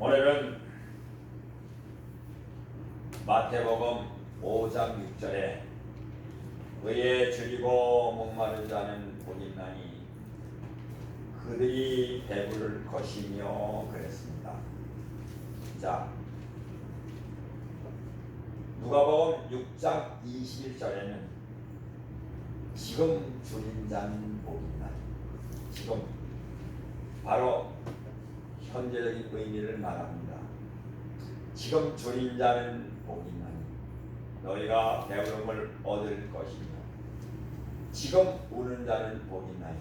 오늘은 마태복음 5장 6절에 의에 줄이고 목마른 자는 본인 나니 그들이 배부를 것이며 그랬습니다. 자, 누가복음 6장 21절에는 지금 줄인 자는 복이나니 지금 바로 현재적인 의미를 말합니다. 지금 줄인 자는 복이 나니 너희가 배부름을 얻을 것이며 지금 우는 자는 복이 나니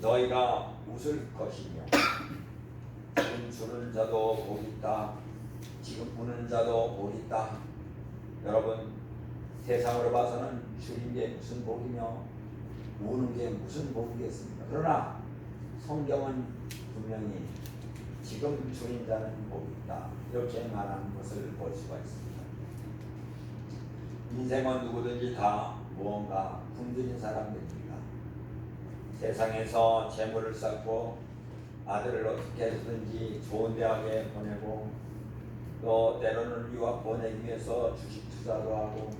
너희가 웃을 것이며 지금 주는 자도 복이 있다. 지금 우는 자도 복이 있다. 여러분 세상으로 봐서는 줄인 게 무슨 복이며 우는 게 무슨 복이겠습니까? 그러나 성경은 분명히 지금 주인 자는 복이 있다 이렇게 말하는 것을 볼 수가 있습니다. 인생은 누구든지 다 무언가 굶주린 사람들입니다. 세상에서 재물을 쌓고 아들을 어떻게 해서든지 좋은 대학에 보내고 또 때로는 유학 보내기 위해서 주식 투자도 하고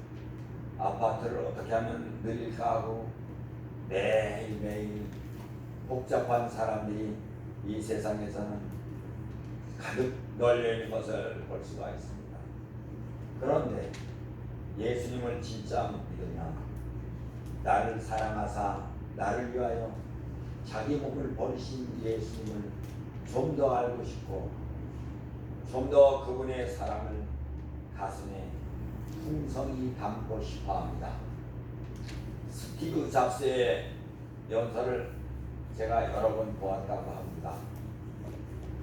아파트를 어떻게 하면 늘릴까 하고 매일매일 복잡한 사람들이 이 세상에서는 가득 있는 것을 볼 수가 있습니다. 그런데 예수님을 진짜 믿으면 나를 사랑하사 나를 위하여 자기 몸을 버리신 예수님을 좀 더 알고 싶고 좀 더 그분의 사랑을 가슴에 풍성히 담고 싶어 합니다. 스티브 잡스의 연설을 제가 여러 번 보았다고 합니다.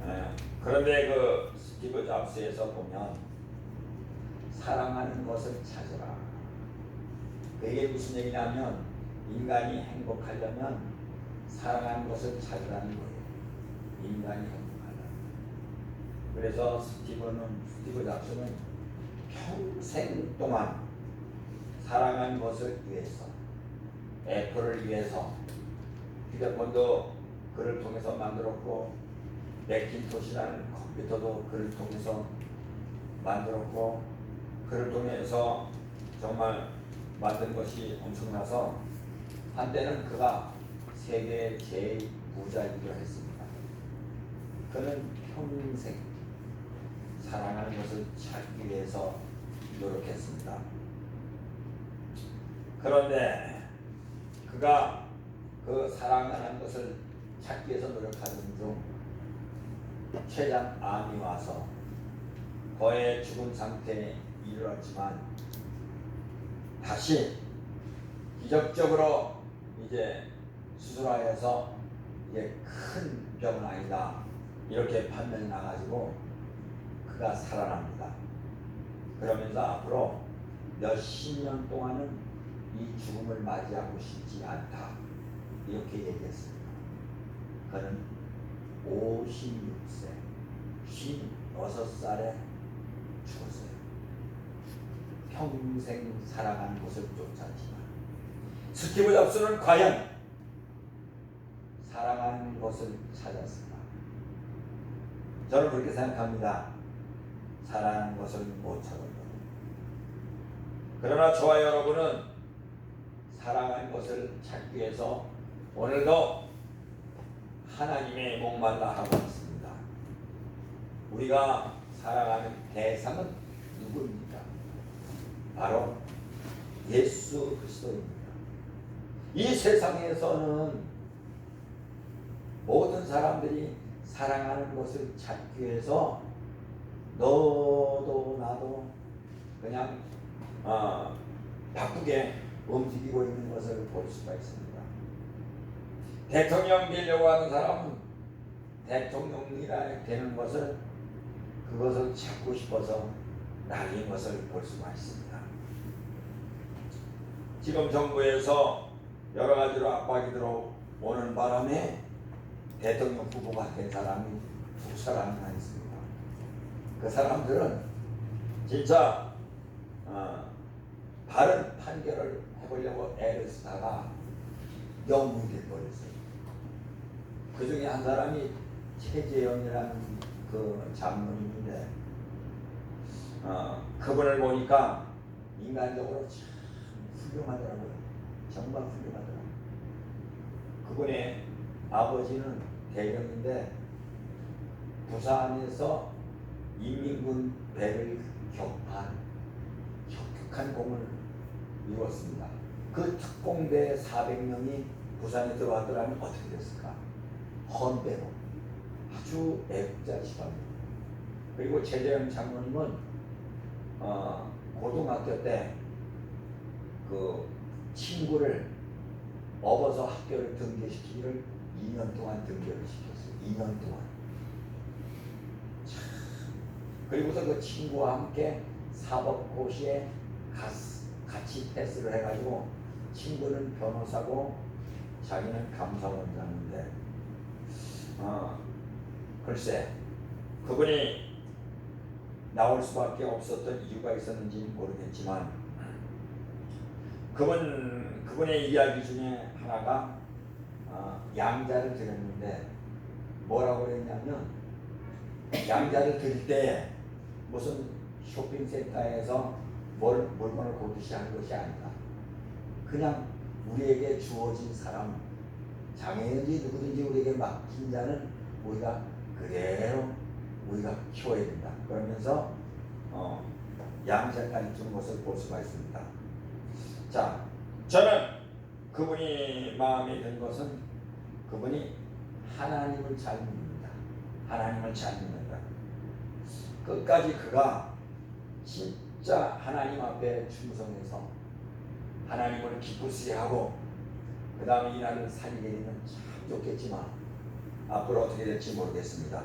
예, 그런데 그 스티브 잡스에서 보면 사랑하는 것을 찾으라. 그게 무슨 얘기냐면 인간이 행복하려면 사랑하는 것을 찾으라는 거예요. 인간이 행복하려면. 그래서 스티브는 스티브 잡스는 평생 동안 사랑하는 것을 위해서 애플을 위해서 휴대폰도 그를 통해서 만들었고 맥킨토시라는 컴퓨터도 그를 통해서 만들었고 그를 통해서 정말 만든 것이 엄청나서 한때는 그가 세계 제일 부자이기도 했습니다. 그는 평생 사랑하는 것을 찾기 위해서 노력했습니다. 그런데 그가 그 사랑하는 것을 찾기 위해서 노력하는 중 췌장 암이 와서 거의 죽은 상태에 이르렀지만 다시 기적적으로 이제 수술하여서 이게 큰 병은 아니다 이렇게 판명이 나가지고 그가 살아납니다. 그러면서 앞으로 몇십 년 동안은 이 죽음을 맞이하고 싶지 않다. 이렇게 얘기했습니다. 그는 56세, 56살에 죽었어요. 평생 살아간 곳을 쫓았지만 스티브 잡스는 과연 사랑하는 것을 찾았을까? 저는 그렇게 생각합니다. 사랑하는 것을 못 찾았다. 그러나 저와 여러분은 사랑하는 것을 찾기 위해서 오늘도 하나님의 목말라 하고 있습니다. 우리가 사랑하는 대상은 누구입니까? 바로 예수 그리스도입니다. 이 세상에서는 모든 사람들이 사랑하는 것을 찾기 위해서 너도 나도 그냥 어, 바쁘게 움직이고 있는 것을 볼 수가 있습니다. 대통령 되려고 하는 사람은 대통령이라 되는 것을 그것을 찾고 싶어서 날린 것을 볼 수가 있습니다. 지금 정부에서 여러 가지로 압박이 들어오는 바람에 대통령 후보가 된 사람이 두 사람이나 있습니다. 그 사람들은 진짜 어, 바른 판결을 해보려고 애를 쓰다가 영웅이 돼버렸어요. 그 중에 한 사람이 최재형이라는 그 장로님인데 어, 그분을 보니까 인간적으로 참 훌륭하더라고요. 정말 훌륭하더라고요. 그분의 아버지는 대령인데 부산에서 인민군 배를 격파한 혁혁한 공을 이루었습니다. 그 특공대 400명이 부산에 들어왔더라면 어떻게 됐을까? 헌배로 아주 애국자 집안입니다. 그리고 최재형 장로님은 어, 고등학교 때 그 친구를 업어서 학교를 등교시키기를 2년 동안 등교를 시켰어요. 2년 동안. 참. 그리고서 그 친구와 함께 사법고시에 가- 같이 패스를 해가지고 친구는 변호사고 자기는 감사원장인데 어, 글쎄 그분이 나올 수밖에 없었던 이유가 있었는지 모르겠지만 그분 그분의 이야기 중에 하나가 어, 양자를 드렸는데 뭐라고 그랬냐면 양자를 드릴 때 무슨 쇼핑센터에서 뭘 물건을 고르시 하는 것이 아니다. 그냥 우리에게 주어진 사람 장애인지 누구든지 우리에게 맡긴 자는 우리가 그대로 우리가 키워야 된다. 그러면서 어, 양자까지 주는 것을 볼 수가 있습니다. 자, 저는 그분이 마음에 든 것은 그분이 하나님을 잘 믿는다. 하나님을 잘 믿는다. 끝까지 그가 진짜 하나님 앞에 충성해서 하나님을 기쁘시게 하고 그 다음에 살게 되면 참 좋겠지만 앞으로 어떻게 될지 모르겠습니다.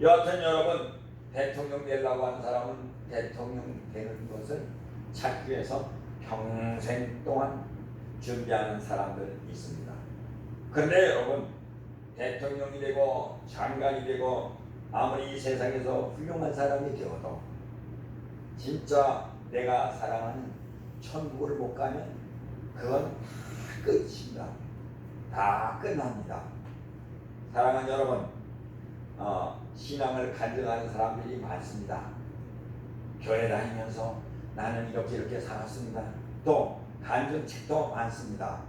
여하튼 여러분 대통령 되려고 하는 사람은 대통령 되는 것을 찾기 위해서 평생 동안 준비하는 사람들 있습니다. 그런데 여러분 대통령이 되고 장관이 되고 아무리 이 세상에서 훌륭한 사람이 되어도 진짜 내가 사랑하는 천국을 못 가면 그건 다 끝입니다. 다 끝납니다. 사랑하는 여러분, 어, 신앙을 간증하는 사람들이 많습니다. 교회 다니면서 나는 이렇게 이렇게 살았습니다. 또 간증책도 많습니다.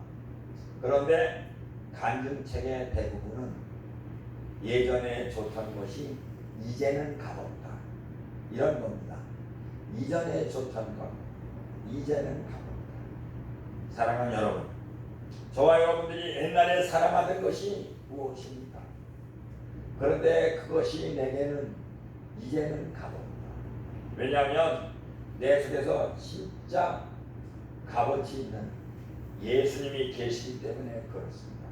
그런데 간증책의 대부분은 예전에 좋던 것이 이제는 값없다. 이런 겁니다. 이전에 좋던 것, 이제는 값없다. 사랑하는 여러분, 저와 여러분들이 옛날에 사랑하던 것이 무엇입니까? 그런데 그것이 내게는 이제는 값없다. 왜냐하면 내 속에서 진짜 값어치 있는 예수님이 계시기 때문에 그렇습니다.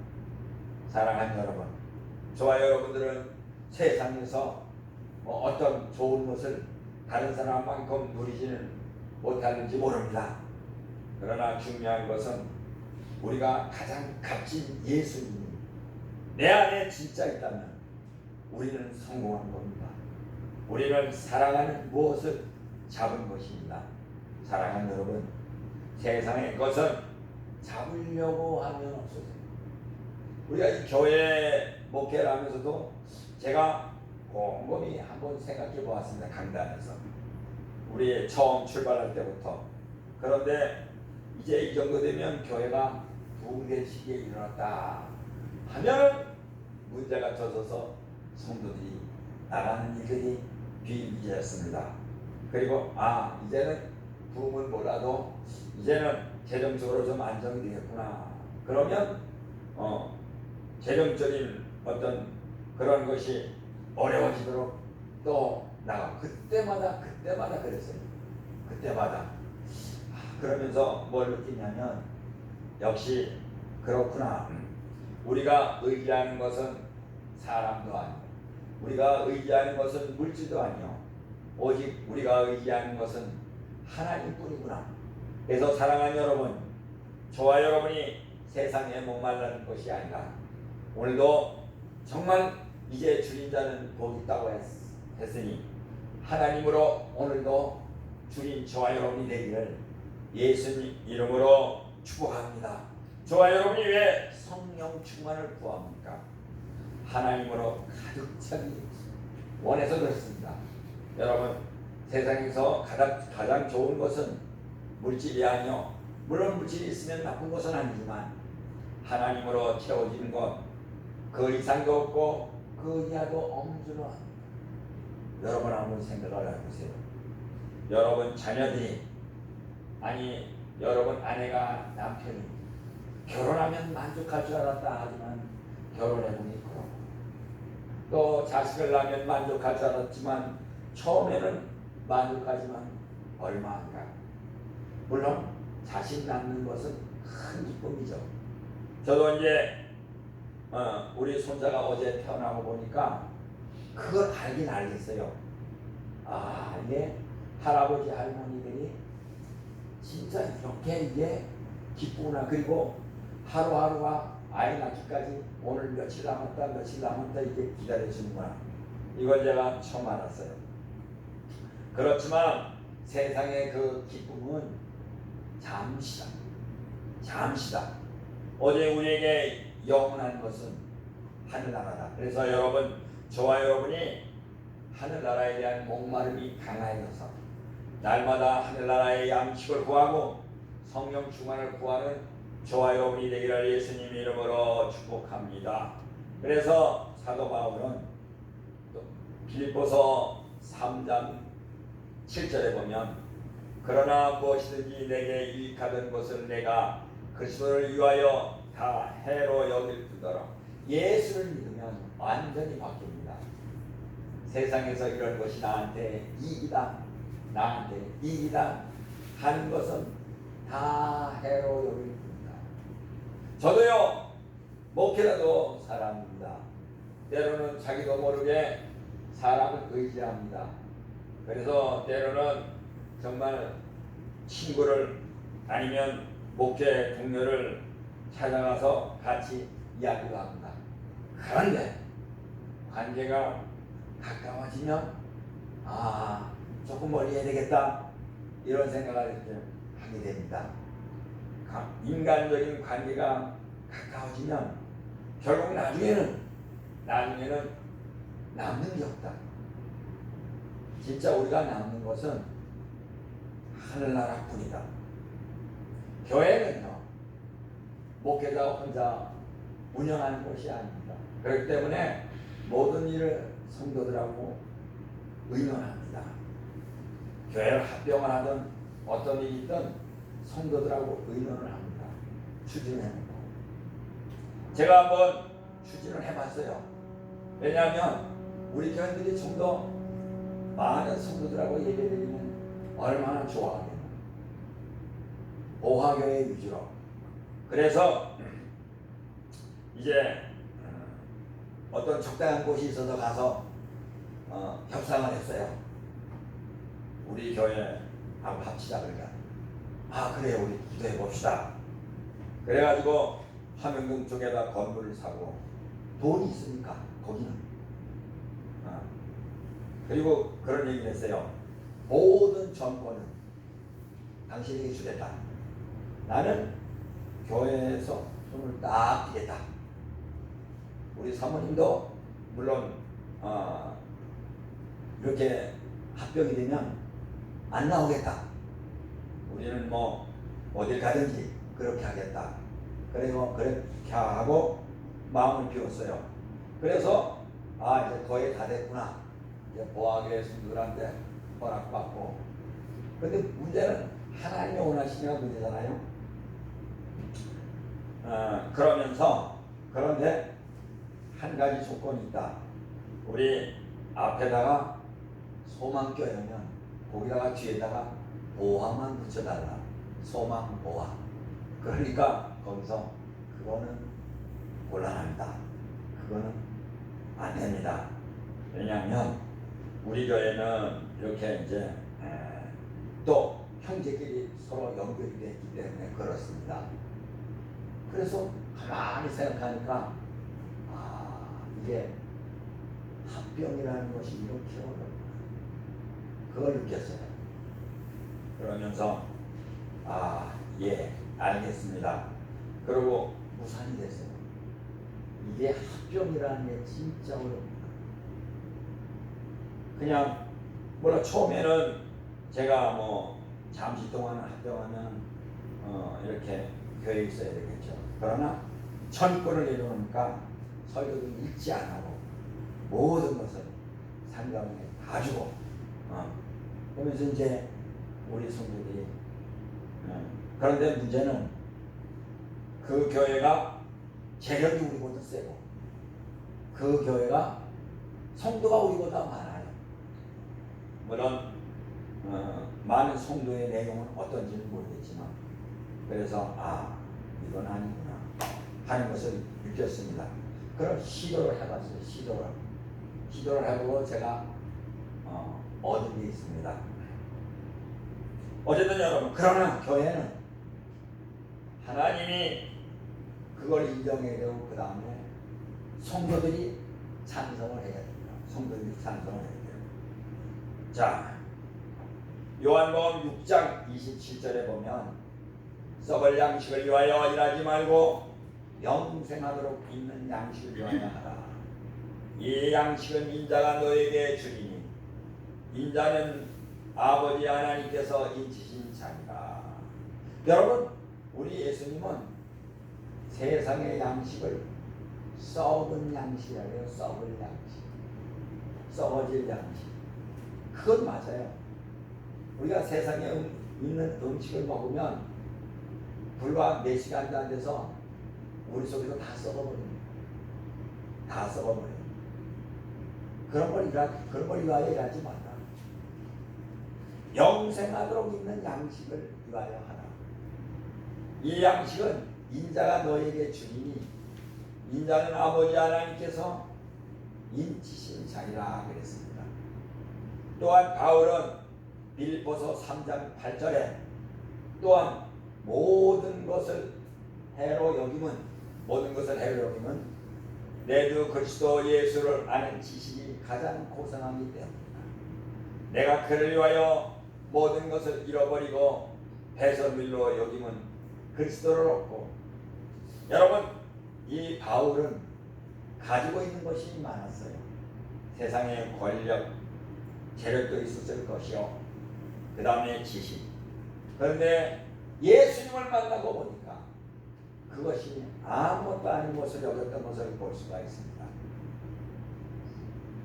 사랑하는 여러분, 저와 여러분들은 세상에서 뭐 어떤 좋은 것을 다른 사람만큼 누리지는 못하는지 모릅니다. 그러나 중요한 것은 우리가 가장 값진 예수님이 내 안에 진짜 있다면 우리는 성공한 겁니다. 우리는 사랑하는 무엇을 잡은 것입니다. 사랑하는 여러분, 세상의 것은 잡으려고 하면 없어져요. 우리가 이 교회 목회를 하면서도 제가 곰곰이 한번 생각해 보았습니다. 강단에서. 우리 처음 출발할 때부터. 그런데 이제 이 정도 되면 교회가 붕괴시기에 일어났다 하면 문제가 터져서 성도들이 나가는 일들이 비일비재했습니다. 그리고 아 이제는 부흥을 몰라도 이제는 재정적으로 좀 안정이 되겠구나. 그러면 어 재정적인 어떤 그런 것이 어려워지도록 또 나가 그때마다 그때마다 그랬어요. 그때마다 아, 그러면서 뭘 느끼냐면 역시 그렇구나. 우리가 의지하는 것은 사람도 아니고 우리가 의지하는 것은 물질도 아니요. 오직 우리가 의지하는 것은 하나님뿐이구나. 그래서 사랑하는 여러분, 저와 여러분이 세상에 목말라는 것이 아니라 오늘도 정말 이제 줄인 자는 복 있다고 했, 했으니 하나님으로 오늘도 줄인 저와 여러분이 되기를 예수님 이름으로 축복합니다. 저와 여러분이 왜 성령 충만을 구합니까? 하나님으로 가득 차기 원해서 그렇습니다. 여러분 세상에서 가장 가장 좋은 것은 물질이 아니요. 물론 물질이 있으면 나쁜 것은 아니지만 하나님으로 채워지는 것그 이상도 없고 그 이하도 없는 줄은 압니다. 여러분 한번 생각을 해보세요. 여러분 자녀들이 아니 여러분 아내가 남편이 결혼하면 만족할 줄 알았다 하지만 결혼해보니 그렇고 또 자식을 낳으면 만족할 줄 알았지만 처음에는 만족하지만 얼마 안 가. 물론 자식 낳는 것은 큰 기쁨이죠. 저도 이제 어, 우리 손자가 어제 태어나고 보니까 그걸 알긴 알겠어요. 아 이게 할아버지 할머니들이 진짜 이렇게 이게 기쁘구나. 그리고 하루하루가 아이 낳기까지 오늘 며칠 남았다 며칠 남았다 이게 기다려주는구나. 이걸 제가 처음 알았어요. 그렇지만 세상의 그 기쁨은 잠시다. 잠시다. 어제 우리에게 영원한 것은 하늘나라다. 그래서 여러분, 저와 여러분이 하늘나라에 대한 목마름이 강하여서 날마다 하늘나라의 양식을 구하고 성령 충만을 구하는 저와 여러분이 되기를 예수님 이름으로 축복합니다. 그래서 사도 바울은 또 빌립보서 3장 7절에 보면 그러나 무엇이든지 내게 유익하던 것을 내가 그리스도를 위하여 다 해로 여길 뿐더러 예수를 믿으면 완전히 바뀝니다. 세상에서 이런 것이 나한테 이익이다, 나한테 이익이다 하는 것은 다 해로 여길 뿐이다. 저도요 목회라도 사람입니다. 때로는 자기도 모르게 사람을 의지합니다. 그래서 때로는 정말 친구를 아니면 목회 동료를 찾아가서 같이 이야기를 합니다. 그런데 관계가 가까워지면 아 조금 멀리 해야 되겠다 이런 생각을 하게 됩니다. 가- 인간적인 관계가 가까워지면 결국 나중에는 나중에는 남는 게 없다. 진짜 우리가 남는 것은 하늘나라뿐이다. 교회는요 목회자 혼자 운영하는 것이 아닙니다. 그렇기 때문에 모든 일을 성도들하고 의논합니다. 교회를 합병을 하든 어떤 일이 있든 성도들하고 의논을 합니다. 추진해놓고 제가 한번 추진을 해봤어요. 왜냐하면 우리 교인들이 좀 더 많은 성도들하고 예배드리면 얼마나 좋아하겠나. 오화교회 위주로. 그래서 이제 어떤 적당한 곳이 있어서 가서 어, 협상을 했어요. 우리 교회하고 합치자 그러니까 아 그래요 우리 기도해 봅시다. 그래가지고 함영동 쪽에다 건물을 사고 돈이 있으니까 거기는 어. 그리고 그런 얘기를 했어요. 모든 정권은 당신에게 주겠다. 나는 교회에서 손을 딱 떼겠다. 우리 사모님도 물론 어, 이렇게 합병이 되면 안 나오겠다. 우리는 뭐 어딜 가든지 그렇게 하겠다. 그리고 그렇게 하고 마음을 비웠어요. 그래서 아 이제 거의 다 됐구나. 이제 보아교회 성도들한테 허락받고. 근데 문제는 하나님이 원하시냐 문제잖아요. 어, 그러면서 그런데 한 가지 조건이 있다. 우리 앞에다가 소망 껴놓으면 거기다가 뒤에다가 보화만 붙여달라. 소망 보화. 그러니까 거기서 그거는 곤란합니다. 그거는 안 됩니다. 왜냐하면 우리 교회는 이렇게 이제 에, 또 형제끼리 서로 연결이 됐기 때문에 그렇습니다. 그래서 가만히 생각하니까 아 이게 합병이라는 것이 이렇게 어렵구나. 그걸 느꼈어요. 그러면서 아 예 알겠습니다. 그리고 무산이 됐어요. 이게 합병이라는 게 진짜 어렵구나. 그냥 물론 처음에는 제가 뭐 잠시 동안 합병하면 어 이렇게 교회에 있어야 되겠죠. 그러나 천권을 설교를 읽지 안 하고 모든 것을 상담에 다 주고 어. 그러면서 이제 우리 성도들이 어. 그런데 문제는 그 교회가 재력이 우리보다 세고 그 교회가 성도가 우리보다 많아요. 물론 어, 많은 성도의 내용은 어떤지는 모르겠지만 그래서 아 이건 아니구나 하는 것을 느꼈습니다. 그럼 시도를 해봤어요. 시도를 시도를 해보고 제가 어, 얻은 게 있습니다. 어쨌든 여러분 그러나 교회는 하나님이 그걸 인정해야 되고 그 다음에 성도들이 찬성을 해야 됩니다. 성도들이 찬성을 해야 돼요. 자, 요한복음 6장 27절에 보면 썩을 양식을 위하여 일하지 말고 영생하도록 있는 양식을 위하여 하라. 이 양식은 인자가 너에게 주리니 인자는 아버지 하나님께서 인치신 자니라. 여러분, 우리 예수님은 세상의 양식을 썩은 양식이라고 해요. 썩을 양식. 썩어질 양식. 그건 맞아요. 우리가 세상에 음- 있는 음식을 먹으면 불과 4시간도 안 돼서 우리 속에서 다 썩어버립니다. 다 썩어버려요. 그런 걸 일하, 그런 걸 일하지 마라. 영생하도록 있는 양식을 위하여 하라. 이 양식은 인자가 너에게 주리니 인자는 아버지 하나님께서 인치신 자리라 그랬습니다. 또한 바울은 빌보서 3장 8절에 또한 모든 것을 해로 여김은 모든 것을 해로 여김은 내도 그리스도 예수를 아는 지식이 가장 고상하기 때문이다. 내가 그를 위하여 모든 것을 잃어버리고 배설물로 여김은 그리스도를 얻고 여러분 이 바울은 가지고 있는 것이 많았어요. 세상의 권력, 재력도 있었을 것이요. 그 다음에 지식. 그런데 예수님을 만나고 보니까 그것이 아무것도 아닌 것을 여겼던 것을 볼 수가 있습니다.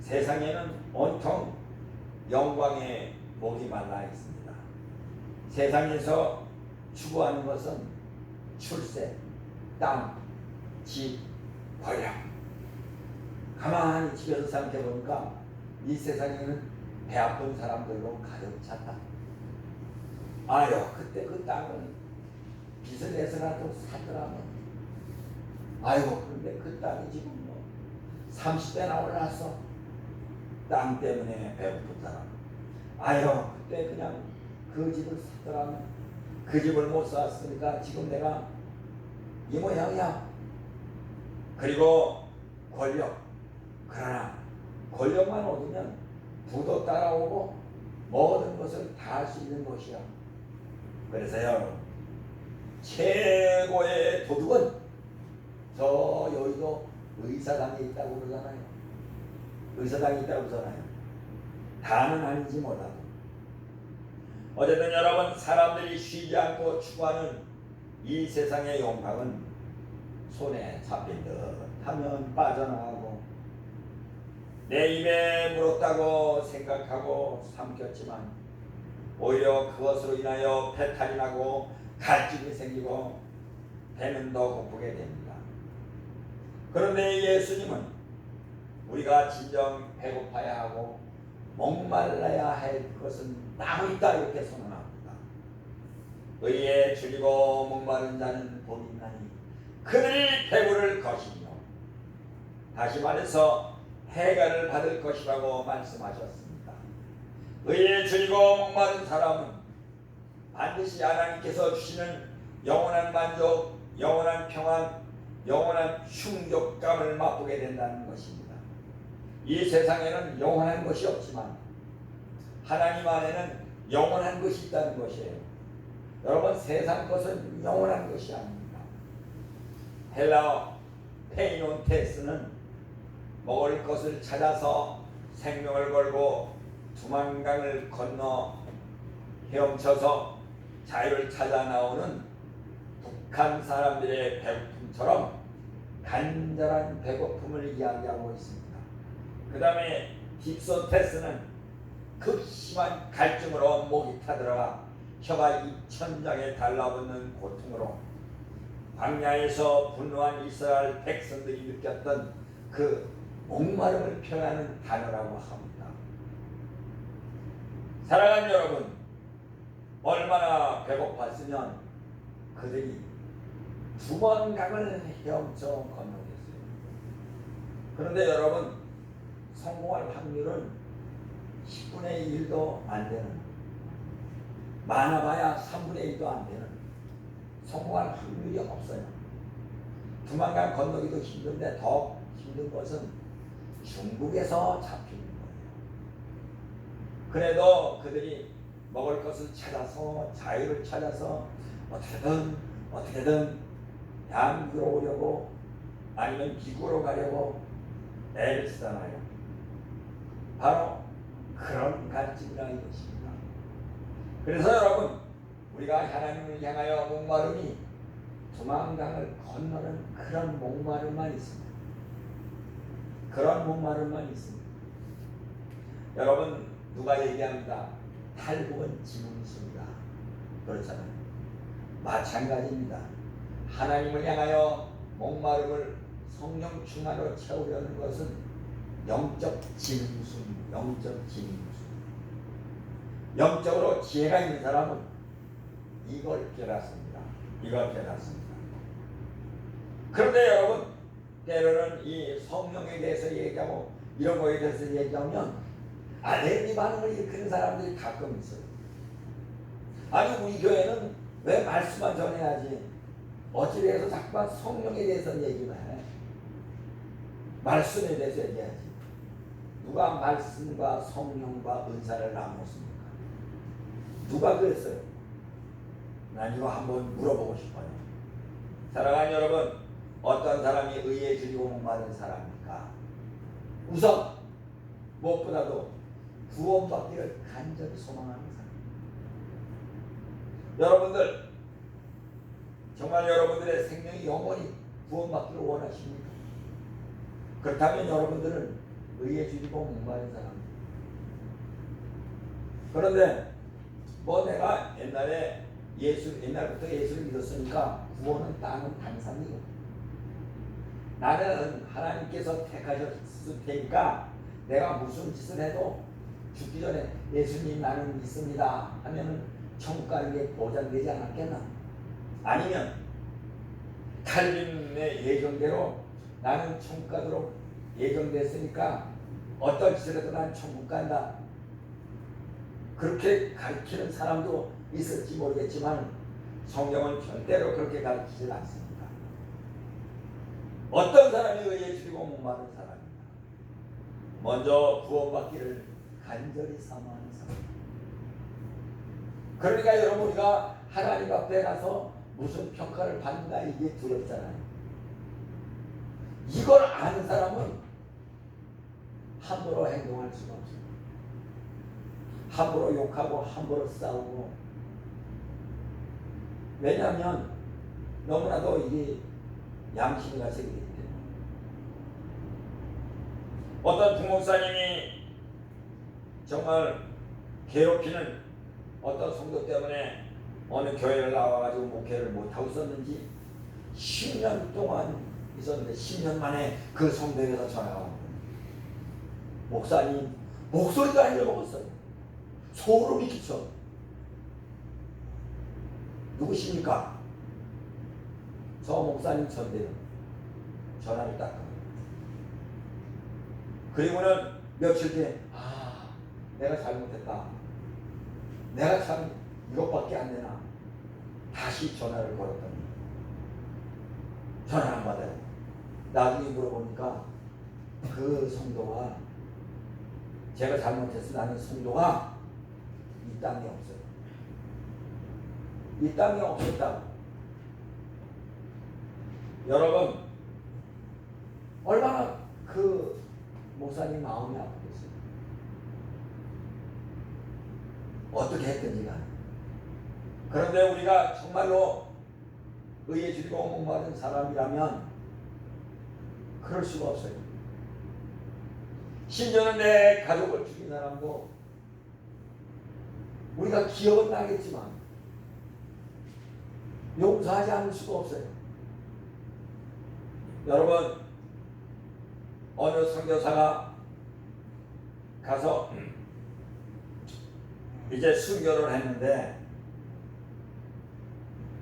세상에는 온통 영광의 목이 말라 있습니다. 세상에서 추구하는 것은 출세, 땅, 집, 권력. 가만히 집에서 생각해 보니까 이 세상에는 배 아픈 사람들로 가득 찼다. 아유, 그때 그 땅은 빚을 내서라도 사더라면. 아이고, 그런데 그 땅이 지금 뭐 30배나 올랐어. 땅 때문에 배고픈 사람. 아유, 그때 그냥 그 집을 사더라면 그 집을 못 샀으니까 지금 내가 이 모양이야. 그리고 권력. 그러나 권력만 얻으면 부도 따라오고 모든 것을 다 할 수 있는 것이야. 그래서요, 최고의 도둑은 저 여의도 의사당에 있다고 그러잖아요. 의사당에 있다고 그러잖아요. 다는 아닌지 몰라도. 어쨌든 여러분, 사람들이 쉬지 않고 추구하는 이 세상의 영광은 손에 잡힌 듯 하면 빠져나가고 내 입에 물었다고 생각하고 삼켰지만 오히려 그것으로 인하여 배탈이 나고 갈증이 생기고 배는 더 고프게 됩니다. 그런데 예수님은 우리가 진정 배고파야 하고 목말라야 할 것은 따로 있다 이렇게 선언합니다. 의에 줄이고 목마른 자는 복이 있나니 그들이 배부를 것이며 다시 말해서 해가를 받을 것이라고 말씀하셨습니다. 의에 줄이고 목마른 사람은 반드시 하나님께서 주시는 영원한 만족, 영원한 평안, 영원한 충족감을 맛보게 된다는 것입니다. 이 세상에는 영원한 것이 없지만 하나님 안에는 영원한 것이 있다는 것이에요. 여러분 세상 것은 영원한 것이 아닙니다. 헬라어 페이논테스는 먹을 것을 찾아서 생명을 걸고 두만강을 건너 헤엄쳐서 자유를 찾아 나오는 북한 사람들의 배고픔처럼 간절한 배고픔을 이야기하고 있습니다. 그 다음에 딥소테스는 극심한 갈증으로 목이 타들어가 혀가 입천장에 달라붙는 고통으로 광야에서 분노한 이스라엘 백성들이 느꼈던 그 목마름을 표현하는 단어라고 합니다. 사랑하는 여러분, 얼마나 배고팠으면 그들이 두 번 강을 헤엄쳐 건너겠어요. 그런데 여러분, 성공할 확률은 10분의 1도 안 되는, 많아봐야 3분의 1도 안 되는, 성공할 확률이 없어요. 두만강 건너기도 힘든데 더 힘든 것은 중국에서 잡히는 거예요. 그래도 그들이 먹을 것을 찾아서 자유를 찾아서 어떻게든 어떻게든 양구로 오려고 아니면 미국으로 가려고 애를 쓰잖아요. 바로 그런 갈증이라 이것입니다. 그래서 여러분 우리가 하나님을 향하여 목마름이 두만강을 건너는 그런 목마름만 있습니다. 그런 목마름만 있습니다. 여러분 누가 얘기합니다. 탈북은 지문수입니다. 그렇잖아요. 마찬가지입니다. 하나님을 향하여 목마름을 성령 충만으로 채우려는 것은 영적 진수입니다. 영적 진수. 영적으로 지혜가 있는 사람은 이걸 깨닫습니다. 이걸 깨닫습니다. 그런데 여러분 때로는 이 성령에 대해서 얘기하고 이런 거에 대해서 얘기하면 알레르기 반응을 일으키는 사람들이 가끔 있어요. 아니 우리 교회는 왜 말씀만 전해야지? 어찌 대해서 자꾸만 성령에 대해서 얘기만 해? 말씀에 대해서 얘기하지. 누가 말씀과 성령과 은사를 나눴습니까? 누가 그랬어요? 난 이거 한번 물어보고 싶어요. 사랑하는 여러분, 어떤 사람이 의에 줄이고 목마른 사람입니까? 우선 무엇보다도 구원받기를 간절히 소망하는 사람. 여러분들 정말 여러분들의 생명이 영원히 구원받기를 원하십니까? 그렇다면 여러분들은 의에 줄이고 목마른 사람. 그런데 뭐 내가 옛날에 예수 옛날부터 예수를 믿었으니까 구원은 따는 당상이고 나는 하나님께서 택하셨을 테니까 내가 무슨 짓을 해도 죽기 전에 예수님 나는 믿습니다 하면은 천국 가는 게 보장되지 않았겠나? 아니면 칼빈의 예정대로 나는 천국 가도록 예정됐으니까 어떤 짓을 해도 난 천국 간다. 그렇게 가르치는 사람도 있을지 모르겠지만 성경은 절대로 그렇게 가르치지 않습니다. 어떤 사람이 의에 줄이고 목마른 사람입니다. 먼저 구원받기를 간절히 사모하는 사람. 그러니까 여러분 우리가 하나님 앞에 가서 무슨 평가를 받는다 이게 두렵잖아요. 이걸 아는 사람은 함부로 행동할 수가 없어요. 함부로 욕하고 함부로 싸우고 왜냐하면 너무나도 이게 양심이 가세기 때문에 어떤 부목사님이 정말 괴롭히는 어떤 성도 때문에 어느 교회를 나와가지고 목회를 못하고 있었는지 10년 동안 있었는데 10년 만에 그 성도에서 전화가 온. 목사님 목소리도 안 잃어먹었어요. 소름이 끼쳐. 누구십니까? 저 목사님 전대요. 전화를 딱. 그리고는 며칠 뒤에 아 내가 잘못했다. 내가 참 이것밖에 안 되나. 다시 전화를 걸었더니 전화 안 받아요. 나중에 물어보니까 그 성도가 제가 잘못했으나는 성도가 이 땅에 없어요. 이 땅에 없었다. 여러분 얼마나 그 목사님 마음이 아프겠어요. 어떻게 했든지 간에 그런데 우리가 정말로 의에 줄이고 목마른 사람이라면 그럴 수가 없어요. 심지어는 내 가족을 죽인 사람도 우리가 기억은 나겠지만 용서하지 않을 수가 없어요. 여러분 어느 선교사가 가서 이제 순교를 했는데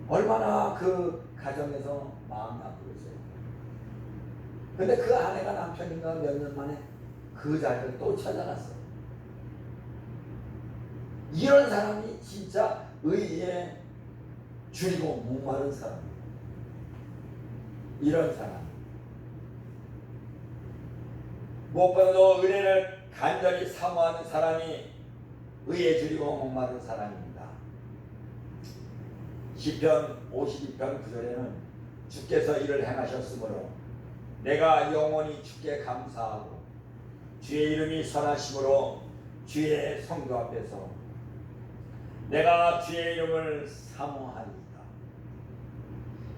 얼마나 그 가정에서 마음이 아프겠어요. 근데 그 아내가 남편인가 몇 년 만에 그 자리를 또 찾아갔어요. 이런 사람이 진짜 의에 줄이고 목마른 사람이에요. 이런 사람. 무엇보다도 은혜를 간절히 사모하는 사람이 의에 줄이고 목마른 사람입니다. 시편 52편 9절에는 주께서 이를 행하셨으므로 내가 영원히 주께 감사하고 주의 이름이 선하심으로 주의 성도 앞에서 내가 주의 이름을 사모하리이다.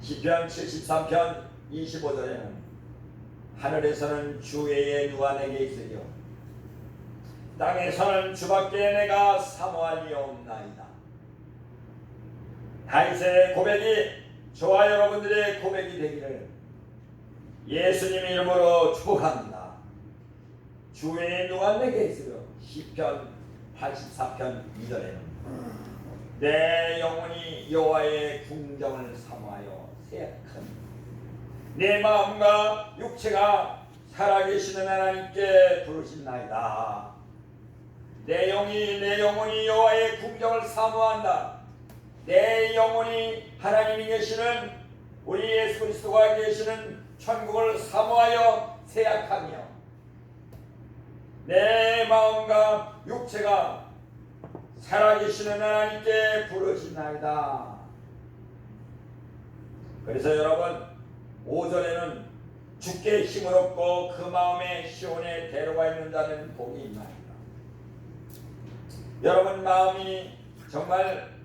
시편 73편 25절에는 하늘에서는 주 외에 누가 내게 있으리요 땅에서는 주밖에 내가 사모할 리 없나이다. 다윗의 고백이 저와 여러분들의 고백이 되기를 예수님 이름으로 축복합니다. 주 외에 누가 내게 있으려. 시편 84편 2절에는 내 영혼이 여호와의 궁정을 사모하여 새약한 내 마음과 육체가 살아계시는 하나님께 부르신나이다. 내 영이 내 영혼이 여호와의 궁정을 사모한다. 내 영혼이 하나님이 계시는 우리 예수 그리스도가 계시는 천국을 사모하여 새약하며 내 마음과 육체가 살아계시는 하나님께 부르신나이다. 그래서 여러분 오전에는 주께 힘을 얻고 그 마음에 시온에 데려가 있는 자는 복이 있나이다. 여러분 마음이 정말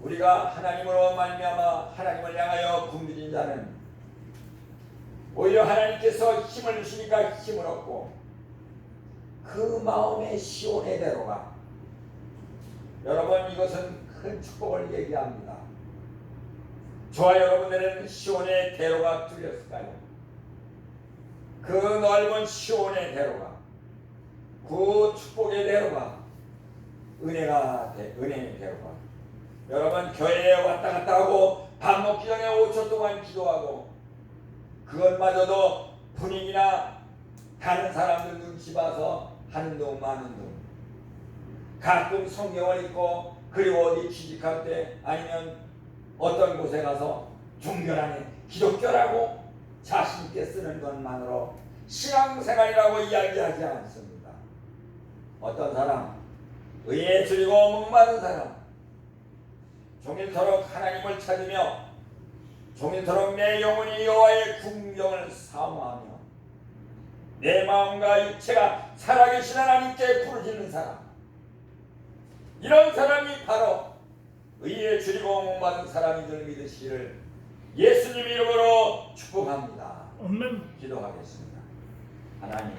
우리가 하나님으로 말미암아 하나님을 향하여 굶주린 자는 오히려 하나님께서 힘을 주시니까 힘을 얻고 그 마음의 시온에 데려가 여러분 이것은 큰 축복을 얘기합니다. 저와 여러분들은 시온의 대로가 뚫렸을까요? 그 넓은 시온의 대로가 그 축복의 대로가 은혜가 돼, 은혜의 대로가 여러분 교회에 왔다 갔다 하고 밥 먹기 전에 5초 동안 기도하고 그것마저도 분위기나 다른 사람들 눈치 봐서 하는 둥 마는 둥 가끔 성경을 읽고 그리고 어디 취직할 때 아니면 어떤 곳에 가서 종교 안에 기독교라고 자신 있게 쓰는 것만으로 신앙생활이라고 이야기하지 않습니다. 어떤 사람 의에 줄이고 목마른 사람 종일토록 하나님을 찾으며 종일토록 내 영혼이 여호와의 궁경을 사모하며 내 마음과 육체가 살아계신 하나님께 부르짖는 사람 이런 사람이 바로 의에 줄이고 목마른 사람인 줄 믿으시기를 예수님 이름으로 축복합니다. 기도하겠습니다. 하나님